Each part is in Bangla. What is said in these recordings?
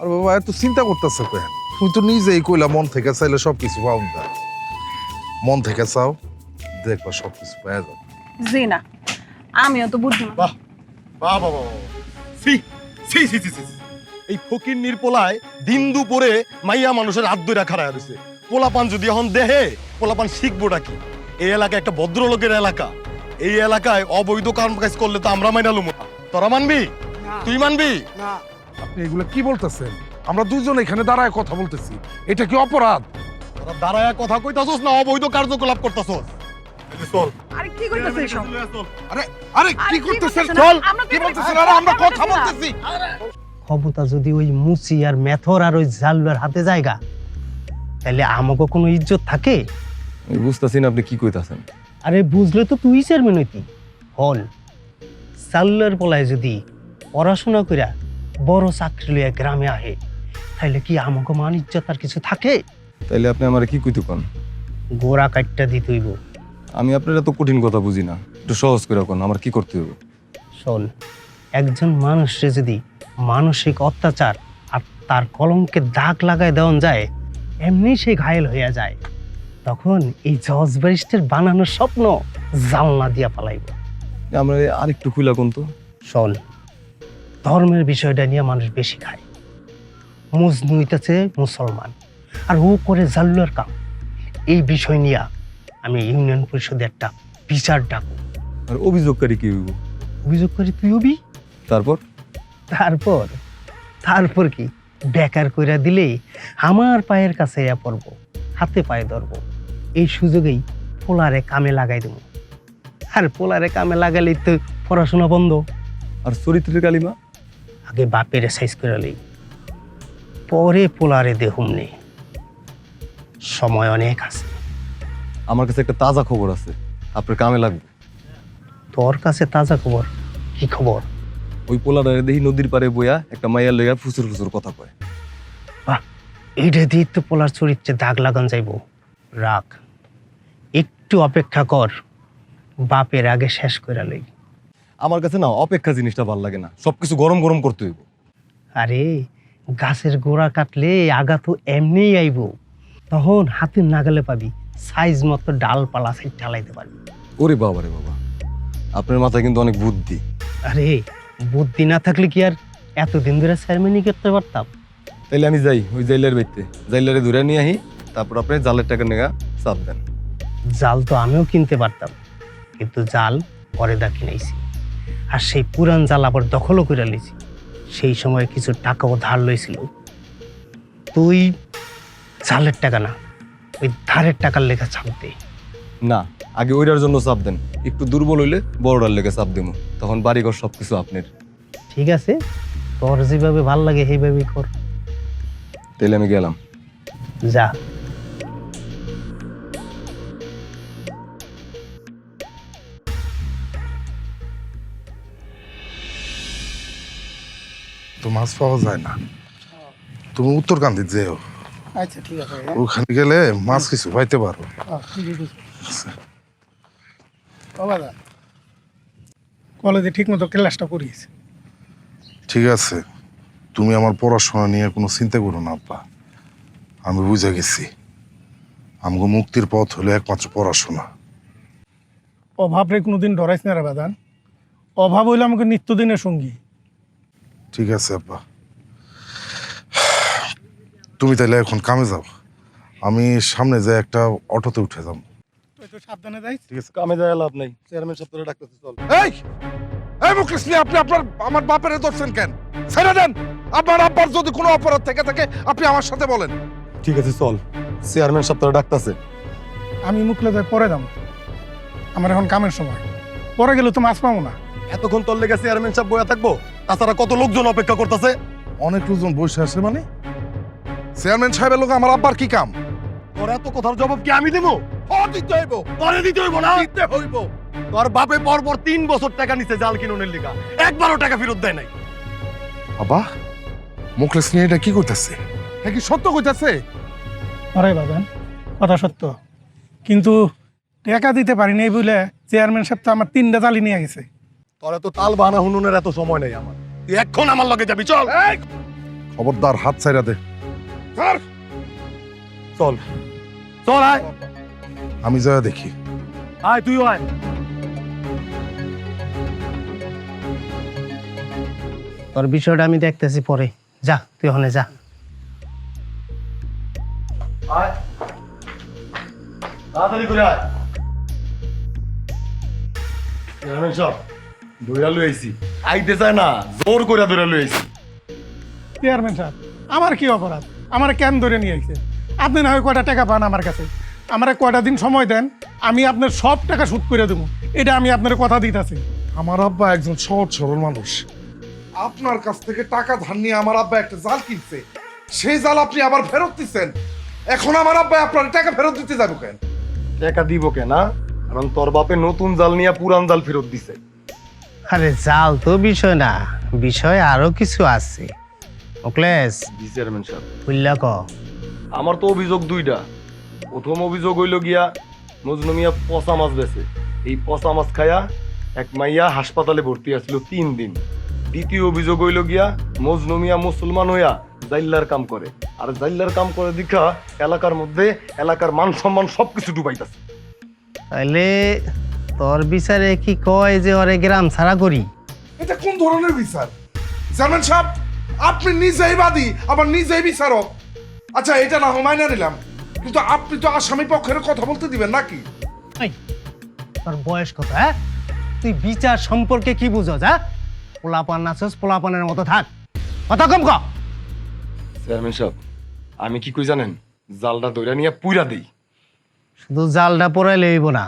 আর বাবা এত চিন্তা করতেছে কেন? তুমি তো নিজেই কইলা মন থেকে চাইলে সব কিছু পাও না মন থেকে চাও দেখবা সব কিছু পাওয়া যাবে জি না আমিও তো বুদ্ধিমান। বাহ বাহ বাহ বাহ সি সি সি সি এই ফকির নির্পোলায় দিন দুপুরে মাইয়া মানুষের হাত ধরে খাড়া রয়েছে পোলাপান যদি এখন দেহে পোলাপান শিখবোটা কি? এই এলাকা একটা ভদ্রলোকের এলাকা। এই এলাকায় অবৈধ কাম কাজ করলে তো আমরা মাইনা লুমু তোরা মানবি? তুই মানবি? আপনি এগুলো কি বলতেছেন? আমরা দুজন এখানে দাঁড়ায় কথা বলতেছি। এটা কি অপরাধ? তোরা দাঁড়ায় কথা কইতাছস না অবৈধ কার্যকলাপ করতাছস। চল। আরে কি কইতাছে এসব? আরে আরে কি করতেছেন? করতেছেন? চল। কি বলতেছেন? আরে আমরা কথা কথা বলতেছি বলতেছি। ক্ষমতা যদি ওই মুচি আর মেথর আর ওই জাল্লার হাতে জায়গা তাহলে আমাকে কোনো ইজ্জত থাকে? বুঝতেছি না আপনি কি কইতাছেন। আরে বুঝলে তো তুই চেয়ারম্যান হইতি। হল সাল্লার পলায় যদি পড়াশোনা কইরা বড় চাকরি লইয়া গ্রামে আহে তাইলে কি আমাকে মান ইজ্জত আর কিছু থাকে? তাইলে আপনি আমার কি কইতে কোন? গোড়া কাটটা দিতে হইব আমি আপনার এত কঠিন কথা বুঝি না একটু সহজ করে কোন আমার কি করতে হবে শোন একজন মানুষে যদি মানসিক অত্যাচার আর তার কলঙ্কে দাগ লাগায় দেওয়া যায় এমনি সে ঘায়েল হইয়া যায় তখন এই জজ ব্যারিস্টের বানানোর স্বপ্ন জালনা দিয়া পালাইব। আমরা আরেকটু খুলা কোন তো। শোন ধর্মের বিষয়টা নিয়ে মানুষ বেশি খায়। মুজনু হইতেছে মুসলমান। আর ও করে জাল্লুয়ার কাম। এই বিষয় নিয়ে আমি ইউনিয়ন পরিষদে একটা বিচার ডাকব। আর অভিযোগকারী কি হইব? অভিযোগ করি তুই হবি? তারপর? তারপর? তারপর কি? বেকার কইরা দিলেই আমার পায়ের কাছে ইয়া পড়ব হাতে পায়ে ধরবো। এই সুযোগেই পোলারে কামে লাগাই দেবো। আর পোলারে কামে লাগালেই তো পড়াশোনা বন্ধ। আর চরিত্রের কালিমা? আগে বাপের সাইজ করে লই। পরে পোলারে দেহুম নে। সময় অনেক আছে। আমার কাছে একটা তাজা খবর আছে। আপনার কামে লাগবে। তোর কাছে তাজা খবর? কি খবর? ওই পোলারে দেখি নদীর পারে বইয়া একটা মাইয়া লইয়া ফুসুর ফুসুর কথা কয়। এইটা দিয়ে তো পোলার চরিত্রে দাগ লাগান যাইব। রাখ একটু অপেক্ষা কর। বাপের আগে শেষ করে লই। আমার কাছে না অপেক্ষা জিনিসটা ভালো লাগে না। সবকিছু গরম গরম করতে হইব। আরে গাছের গোড়া কাটলে আগা তো এমনিই আইব। তখন হাতের নাগালে পাবি সাইজ মতো ডালপালা সাইড ঢালাইতে পারবি। ওরে বাবা রে বাবা আপনার মাথায় কিন্তু অনেক বুদ্ধি। আরে বুদ্ধি না থাকলে কি আর এতদিন ধরে সেরেমনি করতে পারতাম? তাইলে আমি যাই ওই জাইলার বাইতে জাইলারে ধরে নিয়ে আহি তারপর আপনি জালের টাকা নেগা চাপ দেন। জাল তো আমিও কিনতে পারতাম কিন্তু জাল পরে দা কিনাইছি। আর সেই পুরান জাল আবার দখলও করে লিছি সেই সময় কিছু টাকাও ধার লইছিল তুই জালের টাকা না ওই ধারের টাকার লেখা ছাপতে না আগে ওইটার জন্য চাপ দেন। একটু দুর্বল হইলে বড়টার লেগে চাপ দেবো তখন বাড়িঘর সব কিছু আপনার। ঠিক আছে তোর যেভাবে ভালো লাগে সেইভাবেই কর। তাহলে আমি গেলাম। যা। তো মাছ পাওয়া যায় না। তুমি উত্তরকান্দি যেও। আচ্ছা ঠিক আছে। ওখানে গেলে মাছ কিছু পাইতে পারো। কলেজে ঠিক মতো ক্লাসটা করিয়েছে। ঠিক আছে। তুমি আমার পড়াশোনা নিয়ে কোনো চিন্তা করো না আব্বা। আমি বুঝে গেছি। আমাকে মুক্তির পথ হলো একমাত্র পড়াশোনা। অভাব রে কোনোদিন ডরাইস না রে বাদান। অভাব হইলে আমাকে নিত্যদিনের সঙ্গী। ঠিক আছে আব্বা। তুমি তাহলে এখন কামে যাও। আমি সামনে যাই একটা অটোতে উঠে যাব সাবধানে যাইস। ঠিক আছে কামে যায় লাভ নাই। চেয়ারম্যান সপ্তাহে ডাকতেছে চল। এই! এই মুখলিস আপনি আপনার আমার বাপের ধরছেন কেন? ছেড়ে দেন! আপনার আব্বার যদি কোনো অপরাধ থেকে থাকে আপনি আমার সাথে বলেন। ঠিক আছে চল। চেয়ারম্যান সপ্তাহে ডাকতেছে। আমি মুখলে যাই পরে দাম আমার এখন কামের সময়। পরে গেলে তো মাছ পাবো না। এতক্ষণ তোর লেগে চেয়ারম্যান সাহেব বয়া থাকব? তাছাড়া কত লোকজন অপেক্ষা করতেছে? অনেক লোকজন বসে আছে মানে? চেয়ারম্যান সাহেবের লোক আমার আব্বার কি কাম? তোর এত কথার জবাব কি আমি দেবো? দিতে হইব। তোরে দিতে হইব না? দিতে হইব। তোর বাপে পরপর তিন বছর টাকা নিছে জাল কিনুনের লিগা। একবারও টাকা ফেরত দেয় নাই। আব্বা মুখলেস নিয়ে এটা কি করতেছে? হ্যাঁ কি সত্য কইতাছে? আরে বাদান কথা সত্য। কিন্তু টাকা দিতে পারিনি এই বলে চেয়ারম্যান সাহেব তো আমার তিনটা জালি নিয়ে গেছে। তোর এত তাল বানা হুনুনের এত সময় নেই আমার। তুই এখন আমার লগে যাবি চল। খবরদার হাত ছাইরা দে। চল। চল আয়। আমি যা দেখি। আয় তুই আয়। তোর বিষয়টা আমি দেখতেছি পরে। যা তুই ওখানে যা। আয়। তাড়াতাড়ি করে আয়। ধইরা লই আইছি আইতে চায় না জোর করে ধরে লই আইছি। চেয়ারম্যান সাহেব আমার কি অপরাধ? আমার কেন ধরে নিয়ে আইছে? আপনি না হয় কয়টা টাকা পান আমার কাছে? আমার কয়টা দিন সময় দেন আমি আপনার সব টাকা শোধ করে দেবো। এটা আমি আপনার কথা দিতেছি। আমার আব্বা একজন সহজ সরল মানুষ। আপনার কাছ থেকে টাকা ধার নিয়ে আমার আব্বা একটা জাল কিনছে। সেই জাল আপনি আবার ফেরত দিচ্ছেন এখন আমার আব্বা আপনার টাকা ফেরত দিতে যাব কেন? টাকা দিব কেন কারণ তোর বাপে নতুন জাল নিয়ে পুরান জাল ফেরত দিছে। আরে জাল তো বিষয় না। বিষয় আরও কিছু আছে। অকলেশ জি চেয়ারম্যান সাহেব। বুঝলা ক। আমার তো অভিযোগ দুইটা। প্রথম অভিযোগ হইল গিয়া মজনু মিয়া পচা মাছ বেছে এই পচা মাছ খায়া এক মাইয়া হাসপাতালে ভর্তি আছিল তিন দিন। দ্বিতীয় অভিযোগ হইল গিয়া মজনু মিয়া মুসলমান হইয়া জাইল্লার কাম করে। আর জাইল্লার কাম করে দেখা এলাকার মধ্যে এলাকার মান সম্মান সবকিছু ডুবাইতাছে। তাহলে তোর বিচারে কি কয় যে ওরে গ্রাম ছাড়া করি? এটা কোন ধরনের বিচার? জানেন সাহেব আপনি নিজেই বাদী আবার নিজেই বিচারক। আচ্ছা এটা না হয় মাইনা নিলাম। কিন্তু আপনি তো আসামি পক্ষের কথা বলতে দিবেন নাকি? এই, তোর বয়স কত হ্যাঁ? তুই বিচার সম্পর্কে কি বুঝস হ্যাঁ? পোলাপান নাচস পোলাপানের মতো থাক। কথা কম ক। চেয়ারম্যান সাহেব আমি কি কই জানেন? জালটা দইরা নিয়ে পুইরা দেই। শুধু জালটা পড়াইলে হইব না।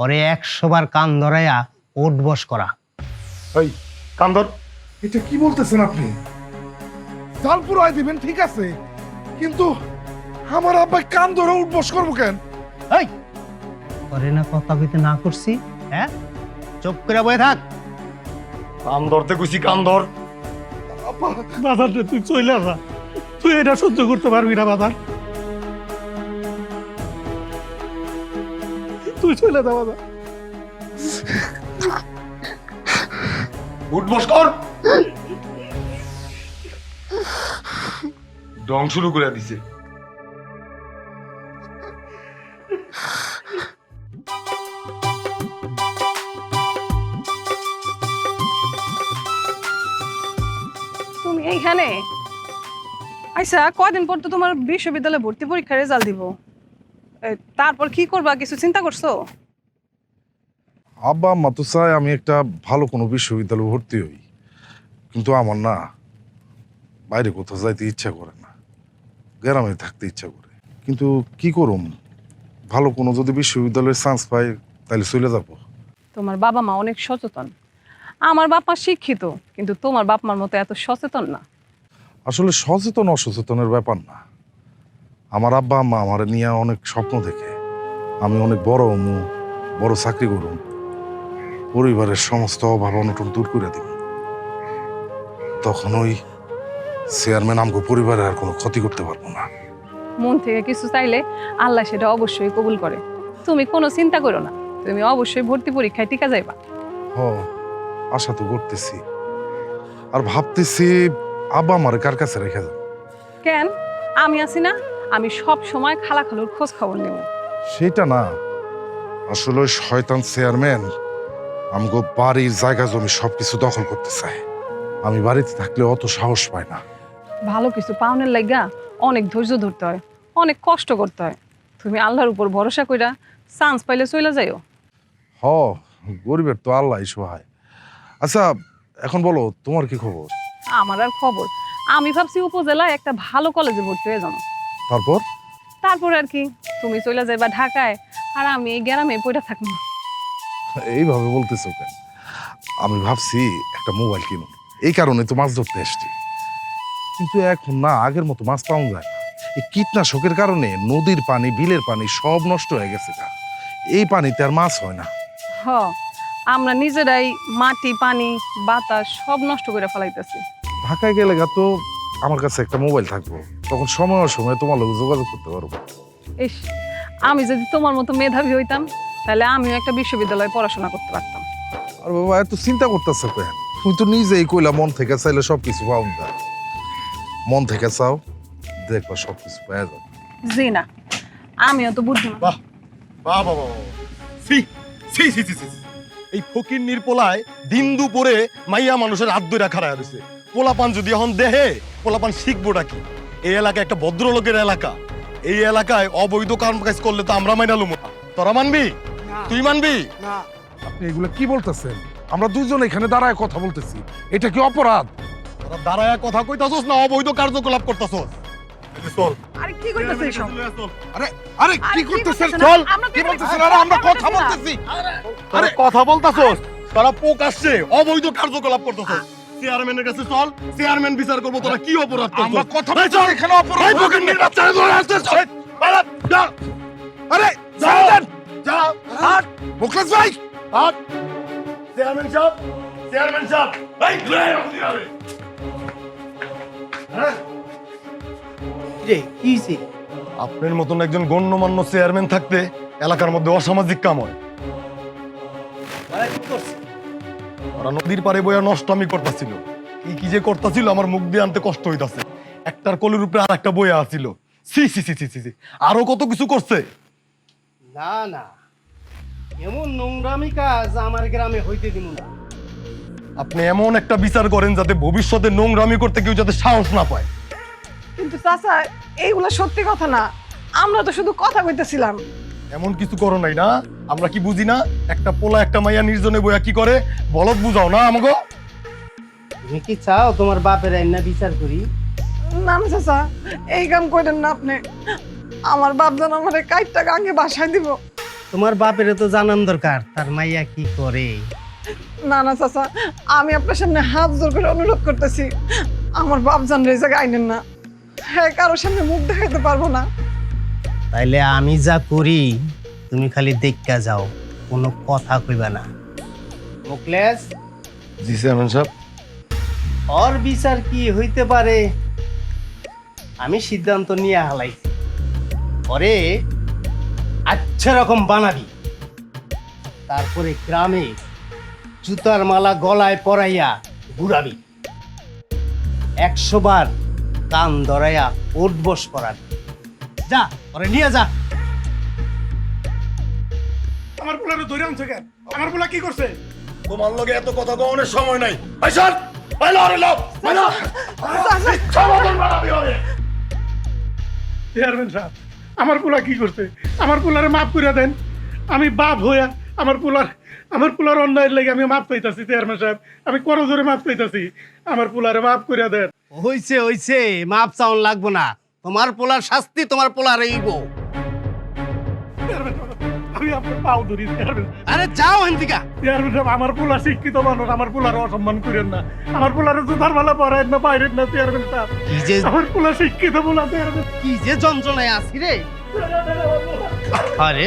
ওরে একশো বার কান ধরাইয়া ওট বস করা। এই কান্দর এটা কি বলতেছেন আপনি? জাল পুরাই দিবেন ঠিক আছে। কিন্তু আমার আব্বা কান ধরে উঠবস করব কেন? এই ওরে না কথা কইতে না করছি হ্যাঁ? চুপ করে বয়ে থাক। কান ধরতে কইছি কান ধর। বাজার তুই চলে যা। তুই এটা সহ্য করতে পারবি না বাজার। যা উঠবস কর। ডং শুরু করে দিছে। তুমি এইখানে? আচ্ছা কয়দিন পর তো তোমার বিশ্ববিদ্যালয়ে ভর্তি পরীক্ষার রেজাল্ট দিব। তারপর কি করবা? কিছু চিন্তা করছ? আব্বা আম্মা তো চায় আমি একটা ভালো কোনো বিশ্ববিদ্যালয়ে ভর্তি হই। কিন্তু আমার না বাইরে কোথাও যাইতে ইচ্ছা করে না। গ্রামে থাকতে ইচ্ছা করে। কিন্তু কি করুম? ভালো কোনো যদি বিশ্ববিদ্যালয়ের চান্স পাই তাহলে চলে যাব। তোমার বাবা মা অনেক সচেতন। আমার বাপ মা শিক্ষিত কিন্তু তোমার বাপ মার মতো এত সচেতন না। আসলে সচেতন অসচেতনের ব্যাপার না। আমার আব্বা আম্মা আমার নিয়ে অনেক স্বপ্ন দেখে। আমি অনেক বড় হমু বড় চাকরি করুম। পরিবারের সমস্ত অভাব অনটন দূর করে দিব তখন ওই চেয়ারম্যান আমগো পরিবারের আর কোনো ক্ষতি করতে পারব না। মন থেকে কিছু চাইলে আল্লাহ সেটা অবশ্যই কবুল করে। তুমি কোনো চিন্তা করো না। তুমি অবশ্যই ভর্তি পরীক্ষায় টিকা যাইবা। হ আশা তো করতেছি। আর ভাবতেছি আব্বা আমার কার কাছে রেখে যাব? কেন? আমি আছি না? আমি সব সময় খালা খালুর খোঁজ খবর নেব। সেটা না। আসলে শয়তান চেয়ারম্যান আমগো বাড়ির জায়গা জমি সবকিছু দখল করতে চায়। আমি বাড়িতে থাকলে অত সাহস পাই না। ভালো কিছু পাওনের লাগা অনেক ধৈর্য ধরতে হয় অনেক কষ্ট করতে হয়। তুমি আল্লাহর উপর ভরসা কইরা চান্স পাইলে চলে যাইও। হ গরিবের তো আল্লাহ সহায়। আচ্ছা এখন বলো তোমার কি খবর? আমার আর খবর? আমি ভাবছি উপজেলায় একটা ভালো কলেজে ভর্তি হয়ে যাব। তারপর? তারপর আর কি তুমি চলে যাইবা ঢাকায় আর আমি এই গ্রামে পড়ে থাকব। এইভাবে বলতেছো কেন? আমি ভাবছি একটা মোবাইল কিনুন এই কারণে তো মাছ ধরতে এসছি। কিন্তু এখন না আগের মতো মাছ পাওয়া যায় না। এই কীটনাশকের কারণে নদীর পানি বিলের পানি সব নষ্ট হয়ে গেছে গা। এই পানিতে আর মাছ হয় না। হ আমরা নিজেরাই মাটি পানি বাতাস সব নষ্ট করে ফেলাইতেছি। ঢাকায় গেলে গা তো আমার কাছে একটা মোবাইল থাকব তখন সময় সময় তোমার লোক যোগাযোগ করতে পারব। ইস আমি যদি তোমার মতো মেধাবী হইতাম তাহলে আমিও একটা বিশ্ববিদ্যালয়ে পড়াশোনা করতে পারতাম। আর বাবা এত চিন্তা করতেছ কেন? তুমি তো নিজেই কইলা মন থেকে চাইলে সব কিছু পাওয়া যায় মন থেকে চাও দেখবা সব কিছু পাওয়া যাবে। জি না আমিও তো বুঝি না বাহ বাহ বাহ বাহ। সি সি সি সি এই ফকির নির্পোলায় দিন দুপুরে মাইয়া মানুষের হাত ধরে খাড়ায় রয়েছে পোলাপান যদি এখন দেহে পোলাপান শিখবোটা কি? এই এলাকা একটা ভদ্রলোকের এলাকা। এই এলাকায় অবৈধ কাম কাজ করলে তো আমরা মাইনালুম না। তোরা মানবি? তুই মানবি? আপনি এগুলো কি বলতেছেন? আমরা দুজন এখানে দাঁড়ায় কথা বলতেছি। এটা কি অপরাধ? তোরা দাঁড়ায় কথা কইতাছস না অবৈধ কার্যকলাপ করতাছস? চল। আরে কি করতেছে আরে আরে আরে কি কি করতেছেন? করতেছেন? চল। কি এখানে বলতেছেন? কথা আরে আমরা কথা বলতেছি আরে। কথা বলতাছস? তোরা প্রকাশ্যে অবৈধ কার্যকলাপ করতাছস। চেয়ারম্যানের কাছে চল চেয়ারম্যান বিচার করব তোরা কি অপরাধ করছস? আমরা কথা বলছি এখানে অপরাধ বাচ্চারা ধরে যা। আরে যা যা। হাট মুখলেস ভাই। হাট। চেয়ারম্যান সাহেব চেয়ারম্যান সাহেব। এই ঘুরে দিয়ারে হ্যাঁ? রে কি হইছে? আপনার মতন একজন গণ্যমান্য চেয়ারম্যান থাকতে এলাকার মধ্যে অসামাজিক কাম হয়। ওরা নদীর পারে বইয়া নষ্টমি করতেছিল। কি কি যে করতেছিল আমার মুখ দিয়ে আনতে কষ্ট হইতাছে। একটার কলের উপরে আর একটা বইয়া আছিল। C C C C C সি আরও কত কিছু করছে? না না। এমন নোংরামি কাজ আমার গ্রামে হইতে দিব না। আপনি এমন একটা বিচার করেন যাতে ভবিষ্যতে নোংরামি করতে কেউ যাতে সাহস না পায়। কিন্তু চাচা এইগুলো সত্যি কথা না। আমরা তো শুধু কথা কইতেছিলাম। এমন কিছু করো নাই না। আমরা কি বুঝি না? একটা পোলা একটা মাইয়া নির্জনে বইয়া কি করে? বলদ বুঝাও না আমাকে তুমি কি চাও তোমার বাপের আইনা বিচার করি? না না চাচা এই কাম করেন না আপনি। আমার বাপ যেন আমার কাইটটা গাঙ্গে বাসায় দিব। তোমার বাপের তো জানান দরকার তার মাইয়া কি করে? না না চাচা আমি আপনার সামনে হাত জোর করে অনুরোধ করতেছি। আমার বাপ জান রে জায়গায় আইনেন না। হ্যাঁ কারোর সামনে মুখ দেখাইতে পারব না। তাইলে আমি যা করি তুমি খালি দেখা যাও কোনো কথা কইবা না। মুকলেশ জি চেয়ারম্যান সাহেব। ওর বিচার কি হইতে পারে? আমি সিদ্ধান্ত নিয়ে হালাই পরে আচ্ছা রকম বানাবি। তারপরে গ্রামে জুতার মালা গলায় পরাইয়া ঘুরাবি। একশো বার কান ধরাইয়া উঠবস করাবি। যা পরে নিয়ে যা। আমার পোলারে ধরে আনছে কেন আমার পোলা কি করছে? তোমার লগে এত কথা কওয়ানোর সময় নাই। আইসান বাইলা আরে লাও বাইলা সমাধান বানাবি হবে চেয়ারম্যান সাহেব আমার পোলা কি করছে? আমার পোলারে মাফ করে দেন। আমি বাপ হইয়া আমার পোলার আমার পোলার অন্যায়ের লেগে আমি মাফ পাইতাছি চেয়ারম্যান সাহেব। আমি করো জোরে মাফ পাইতাছি আমার পোলারে মাফ করে দেন। হইছে হইছে মাপ চাউন লাগবো না। তোমার পোলার শাস্তি তোমার পোলার এই বউ। সাহেব, আমি আপনার পাও ধরি চেয়ারম্যান আরে যাও হেন্দিকা চেয়ারম্যান সাহেব আমার পোলা শিক্ষিত মানুষ আমার পোলার অসম্মান করেন না। আমার পোলারে জুতার না বাইরেন না চেয়ারম্যান সাহেব কি যে আমার পোলা শিক্ষিত পোলা চেয়ারম্যান কি যে যন্ত্রণায় আছি রে। আরে